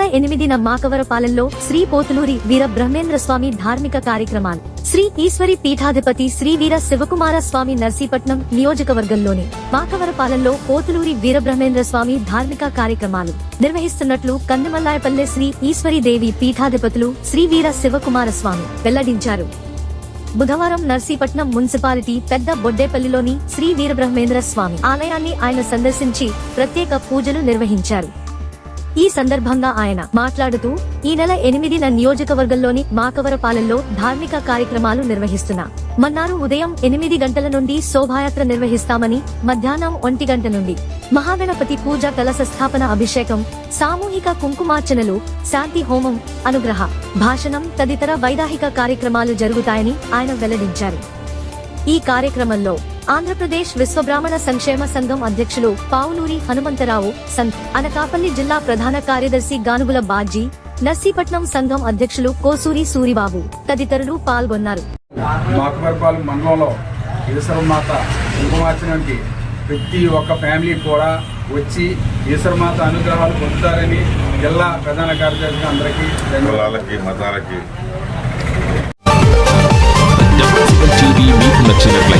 నెల ఎనిమిదిన మాకవరపాలెంలో శ్రీ పోతులూరి వీర బ్రహ్మేంద్ర స్వామి ధార్మిక కార్యక్రమాలు. శ్రీ ఈశ్వరి పీఠాధిపతి శ్రీ వీర శివకుమార స్వామి నర్సీపట్నం నియోజకవర్గంలోని మాకవరపాలెంలో పోతులూరి వీరబ్రహ్మేంద్ర స్వామి ధార్మిక కార్యక్రమాలు నిర్వహిస్తున్నట్లు కందమల్లాయపల్లె శ్రీ ఈశ్వరి దేవి పీఠాధిపతులు శ్రీ వీర శివకుమార స్వామి వెల్లడించారు. బుధవారం నర్సీపట్నం మున్సిపాలిటీ పెద్ద బొడ్డేపల్లిలోని శ్రీ వీరబ్రహ్మేంద్ర స్వామి ఆలయాన్ని ఆయన సందర్శించి ప్రత్యేక పూజలు నిర్వహించారు. ఈ సందర్భంగా ఆయన మాట్లాడుతూ ఈ నెల ఎనిమిదిన నియోజకవర్గంలోని మాకవరపాలెంలో ధార్మిక కార్యక్రమాలు నిర్వహిస్తున్నా. మన్నారు ఉదయం ఎనిమిది గంటల నుండి శోభాయాత్ర నిర్వహిస్తామని మధ్యాహ్నం ఒంటి గంట నుండి. మహాగణపతి పూజ కలశ స్థాపన అభిషేకం సామూహిక కుంకుమార్చనలు శాంతి హోమం అనుగ్రహ భాషణం తదితర వైదాహిక కార్యక్రమాలు జరుగుతాయని ఆయన వెల్లడించారు. ఈ కార్యక్రమంలో ఆంధ్రప్రదేశ్ విశ్వబ్రాహ్మణ సంక్షేమ సంఘం అధ్యక్షులు పావులూరి హనుమంతరావు సంత్ అనకాపల్లి జిల్లా ప్రధాన కార్యదర్శి గానుగుల బాజీ నర్సీపట్నం సంఘం అధ్యక్షులు కోసూరి సూరిబాబు తదితరులు పాల్గొన్నారు. మండలంలో ఈశ్వరమాత ప్రతి ఒక్క ఫ్యామిలీ కూడా వచ్చి ఈశ్వరమాత అనుగ్రహాలు పొందుతారని జిల్లా ప్రధాన కార్యదర్శి అందరికీ మతాలకి. టీవీ మీకు నచ్చినట్లయితే